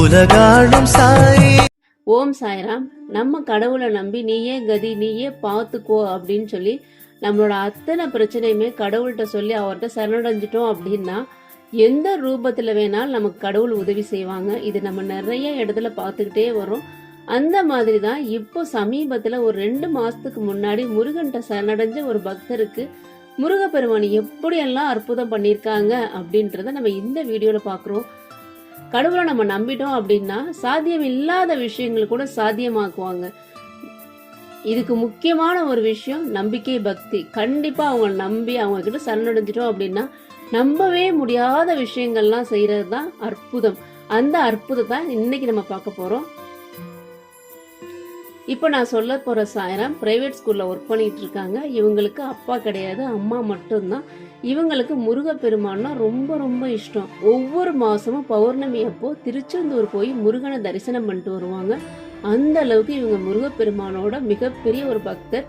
உலகாளும் சாய். ஓம் சாய்ராம் நம்ம கடவுளை நம்பி நீயே கதி நீயே பார்த்துக்கோ அப்படின்னு சொல்லி நம்மளோட அத்தனை பிரச்சனையுமே கடவுள்கிட்ட சொல்லி அவர்கிட்ட சரணடைஞ்சிட்டோம் அப்படின்னா எந்த ரூபத்தில் வேணாலும் நமக்கு கடவுள் உதவி செய்வாங்க. இது நம்ம நிறைய இடத்துல பார்த்துக்கிட்டே வரும் அந்த மாதிரி தான் இப்போ சமீபத்தில் ஒரு ரெண்டு மாதத்துக்கு முன்னாடி முருகன்கிட்ட சரணடைஞ்ச ஒரு பக்தருக்கு முருகப்பெருமான் எப்படியெல்லாம் அற்புதம் பண்ணியிருக்காங்க அப்படின்றத நம்ம இந்த வீடியோவில் பார்க்குறோம். கடவுளை நம்ம நம்பிட்டோம் அப்படின்னா சாத்தியம் இல்லாத விஷயங்கள் கூட சாத்தியமாக்குவாங்க. இதுக்கு முக்கியமான ஒரு விஷயம் நம்பிக்கை பக்தி. கண்டிப்பா அவங்க நம்பி அவங்க கிட்ட சரணடைஞ்சிட்டோம் அப்படின்னா நம்பவே முடியாத விஷயங்கள்லாம் செய்யறது தான் அற்புதம். அந்த அற்புதத்தை இன்னைக்கு நம்ம பார்க்க போறோம். இப்போ நான் சொல்ல போகிற சாயரம் ப்ரைவேட் ஸ்கூலில் ஒர்க் பண்ணிகிட்டு இருக்காங்க. இவங்களுக்கு அப்பா கிடையாது அம்மா மட்டும்தான். இவங்களுக்கு முருகப்பெருமான்னா ரொம்ப ரொம்ப இஷ்டம். ஒவ்வொரு மாதமும் பௌர்ணமி அப்போ திருச்செந்தூர் போய் முருகனை தரிசனம் பண்ணிட்டு வருவாங்க. அந்த அளவுக்கு இவங்க முருகப்பெருமானோட மிகப்பெரிய ஒரு பக்தர்.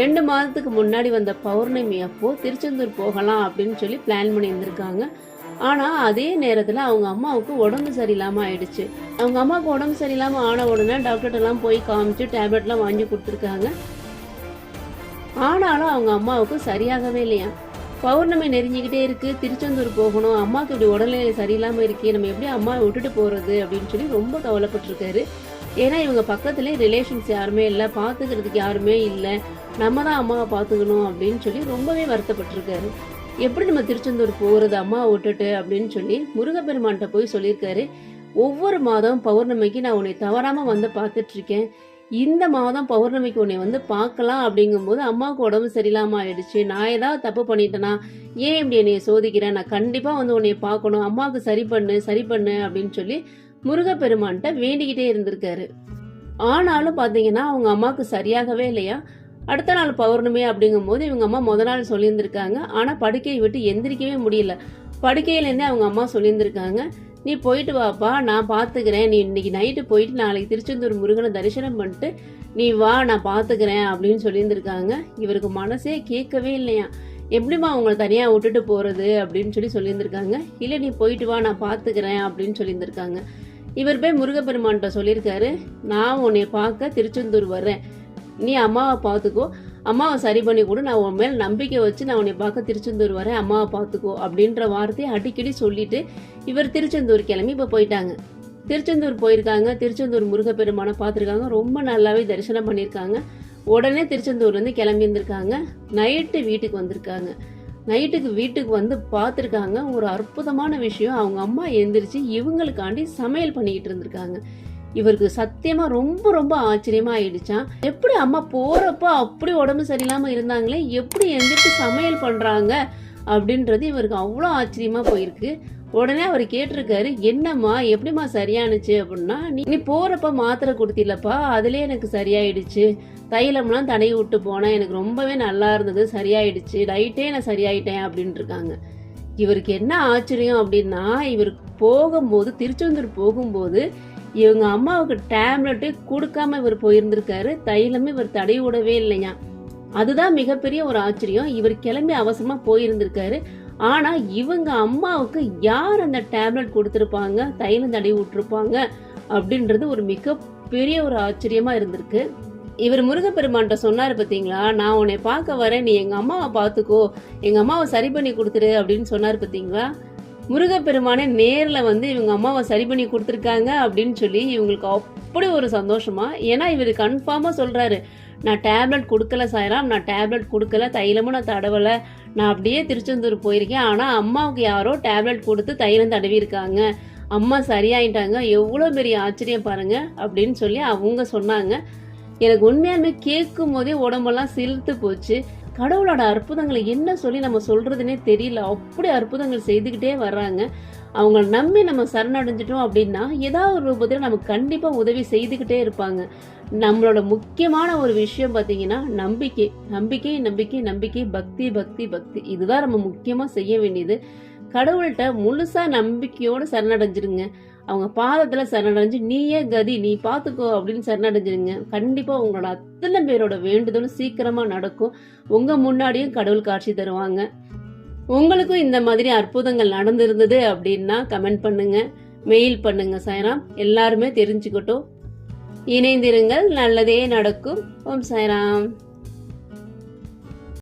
ரெண்டு மாதத்துக்கு முன்னாடி வந்த பௌர்ணமி அப்போ திருச்செந்தூர் போகலாம் அப்படின்னு சொல்லி பிளான் பண்ணி ஆனால் ஆனா அதே நேரத்துல அவங்க அம்மாவுக்கு உடம்பு சரியில்லாம ஆயிடுச்சு. அவங்க அம்மாவுக்கு உடம்பு சரியில்லாம ஆன உடனே டாக்டர்கிட்டலாம் போய் காமிச்சு டேப்லெட்லாம் வாங்கி கொடுத்துருக்காங்க. ஆனாலும் அவங்க அம்மாவுக்கு சரியாகவே இல்லையா பௌர்ணமி நெறிஞ்சிக்கிட்டே இருக்கு திருச்செந்தூர் போகணும் அம்மாவுக்கு இப்படி உடல்நிலை சரியில்லாம இருக்கே நம்ம எப்படி அம்மாவை விட்டுட்டு போறது அப்படின்னு சொல்லி ரொம்ப கவலைப்பட்டிருக்காரு. ஏன்னா இவங்க பக்கத்துலேயே ரிலேஷன்ஸ் யாருமே இல்லை பார்த்துக்கிறதுக்கு யாருமே இல்லை நம்ம தான் அம்மாவை பார்த்துக்கணும் அப்படின்னு சொல்லி ரொம்பவே வருத்தப்பட்டிருக்காரு. எப்படி நம்ம திருச்செந்தூர் போகிறது அம்மா விட்டுட்டு அப்படின்னு சொல்லி முருகப்பெருமான்கிட்ட போய் சொல்லியிருக்காரு. ஒவ்வொரு மாதம் பௌர்ணமிக்கு நான் உன்னை தவறாமல் வந்து பார்த்துட்ருக்கேன். இந்த மாதம் பௌர்ணமிக்கு உன்னை வந்து பார்க்கலாம் அப்படிங்கும்போது அம்மாவுக்கு உடம்பு சரியில்லாமல் ஆயிடுச்சு. நான் ஏதாவது தப்பு பண்ணிட்டேனா? ஏன் இப்படி என்னைய சோதிக்கிறேன் நான் கண்டிப்பாக வந்து உன்னைய பார்க்கணும். அம்மாவுக்கு சரி பண்ணு சரி பண்ணு அப்படின்னு சொல்லி முருகப்பெருமான்கிட்ட வேண்டிக்கிட்டே இருந்திருக்காரு. ஆனாலும் பார்த்தீங்கன்னா அவங்க அம்மாவுக்கு சரியாகவே இல்லையா? அடுத்த நாள் பௌர்ணமி அப்படிங்கும்போது இவங்க அம்மா முத நாள் சொல்லியிருந்திருக்காங்க. ஆனால் படுக்கையை விட்டு எந்திரிக்கவே முடியல. படுக்கையிலேருந்தே அவங்க அம்மா சொல்லியிருந்திருக்காங்க. நீ போயிட்டு வாப்பா நான் பார்த்துக்கிறேன் நீ இன்னைக்கு நைட்டு போயிட்டு நாளைக்கு திருச்செந்தூர் முருகனை தரிசனம் பண்ணிட்டு நீ வா நான் பார்த்துக்கிறேன் அப்படின்னு சொல்லியிருந்திருக்காங்க. இவருக்கு மனசே கேட்கவே இல்லையா. எப்படிம்மா அவங்கள தனியாக விட்டுட்டு போகிறது அப்படின்னு சொல்லி சொல்லியிருந்திருக்காங்க. இல்லை நீ போயிட்டு வா நான் பார்த்துக்கிறேன் அப்படின்னு சொல்லியிருந்திருக்காங்க. இவர் போய் முருகப்பெருமான்கிட்ட சொல்லியிருக்காரு. நான் உன்னை பார்க்க திருச்செந்தூர் வர்றேன். நீ அம்மாவை பார்த்துக்கோ. அம்மாவை சரி பண்ணி கொடு. நான் உன் மேல் நம்பிக்கை வச்சு நான் உன்னை பார்க்க திருச்செந்தூர் வரேன். அம்மாவை பார்த்துக்கோ அப்படின்ற வார்த்தையை அடிக்கடி சொல்லிட்டு இவர் திருச்செந்தூர் கிளம்பி இப்போ போயிட்டாங்க. திருச்செந்தூர் போயிருக்காங்க. திருச்செந்தூர் முருகப்பெருமானை பார்த்துருக்காங்க. ரொம்ப நல்லாவே தரிசனம் பண்ணியிருக்காங்க. உடனே திருச்செந்தூர்லேருந்து கிளம்பி இருந்திருக்காங்க. நைட்டு வீட்டுக்கு வந்திருக்காங்க. நைட்டுக்கு வீட்டுக்கு வந்து பார்த்துருக்காங்க. ஒரு அற்புதமான விஷயம். அவங்க அம்மா எந்திரிச்சு இவங்களுக்காண்டி சமையல் பண்ணிக்கிட்டு இருந்திருக்காங்க. இவருக்கு சத்தியமா ரொம்ப ரொம்ப ஆச்சரியமா ஆயிடுச்சான் எப்படி அம்மா போறப்ப அப்படி உடம்பு சரியில்லாம இருந்தாங்களே எப்படி எந்திரிச்சு சமையல் பண்றாங்க அப்படின்றது இவருக்கு அவ்வளோ ஆச்சரியமா போயிருக்கு. உடனே அவர் கேட்டிருக்காரு என்னம்மா எப்படிம்மா சரியானுச்சு? அப்படின்னா நீ நீ போறப்ப மாத்திரை கொடுத்திலப்பா அதுலயே எனக்கு சரியாயிடுச்சு. தைலம்லாம் தடை விட்டு போனேன் எனக்கு ரொம்பவே நல்லா இருந்தது சரியாயிடுச்சு. டைட்டே நான் சரியாயிட்டேன் அப்படின்ட்டு இருக்காங்க இவருக்கு என்ன ஆச்சரியம் அப்படின்னா இவர் போகும்போது திருச்செந்தூர் போகும்போது இவங்க அம்மாவுக்கு டேப்லெட்டே கொடுக்காம இவர் போயிருந்திருக்காரு. தைலமே இவர் தடை விடவே இல்லையா அதுதான் மிகப்பெரிய ஒரு ஆச்சரியம். இவர் கிளம்பி அவசரமா போயிருந்திருக்காரு. ஆனா இவங்க அம்மாவுக்கு யார் அந்த டேப்லெட் கொடுத்துருப்பாங்க? தைலம் தடை விட்டுருப்பாங்க? அப்படின்றது ஒரு மிகப்பெரிய ஒரு ஆச்சரியமா இருந்திருக்கு. இவர் முருகப்பெருமான்கிட்ட சொன்னாரு பாத்தீங்களா? நான் உன்னை பார்க்க வரேன். நீ எங்க அம்மாவை பார்த்துக்கோ. எங்க அம்மாவை சரி பண்ணி கொடுத்துரு அப்படின்னு சொன்னாரு பாத்தீங்களா? முருகப்பெருமானை நேரில் வந்து இவங்க அம்மாவை சரி பண்ணி கொடுத்துருக்காங்க அப்படின்னு சொல்லி இவங்களுக்கு அப்படி ஒரு சந்தோஷமா ஏன்னா இவர் கன்ஃபார்மாக சொல்கிறாரு நான் டேப்லெட் கொடுக்கல சாயராம் நான் டேப்லெட் கொடுக்கல தைலமும் நான் தடவலை. நான் அப்படியே திருச்செந்தூர் போயிருக்கேன். ஆனால் அம்மாவுக்கு யாரோ டேப்லெட் கொடுத்து தைலம் தடவியிருக்காங்க அம்மா சரியாயிட்டாங்க. எவ்வளோ பெரிய ஆச்சரியம் பாருங்க அப்படின்னு சொல்லி அவங்க சொன்னாங்க. எனக்கு உண்மையாலுமே கேட்கும் போதே உடம்பெல்லாம் சிலுத்து போச்சு. கடவுளோட அற்புதங்களை என்ன சொல்லி நம்ம சொல்றதுனே தெரியல. அப்படி அற்புதங்கள் செய்துக்கிட்டே வர்றாங்க. அவங்கள நம்பி நம்ம சரணடைஞ்சிட்டோம் அப்படின்னா ஏதாவது ஒரு ரூபத்தில் நமக்கு கண்டிப்பா உதவி செய்துக்கிட்டே இருப்பாங்க. நம்மளோட முக்கியமான ஒரு விஷயம் பார்த்தீங்கன்னா நம்பிக்கை. நம்பிக்கை நம்பிக்கை நம்பிக்கை பக்தி பக்தி பக்தி. இதுதான் நம்ம முக்கியமா செய்ய வேண்டியது. கடவுள்கிட்ட முழுசா நம்பிக்கையோடு சரணடைஞ்சிருங்க. அவங்க பாதத்துல சரணடைஞ்சு நீயே கதி நீ பாத்துக்கோ அப்படின்னு சரணடைஞ்சிருங்க. கண்டிப்பா உங்களோட அத்தனை பேரோட வேண்டுதலும் சீக்கிரமா நடக்கும். உங்க முன்னாடியும் கடவுள் காட்சி தருவாங்க. உங்களுக்கும் இந்த மாதிரி அற்புதங்கள் நடந்திருந்தது அப்படின்னா கமெண்ட் பண்ணுங்க. மெயில் பண்ணுங்க சாய்ராம். எல்லாருமே தெரிஞ்சுக்கட்டும். இணைந்திருங்கள். நல்லதே நடக்கும். ஓம் சாய்ராம்.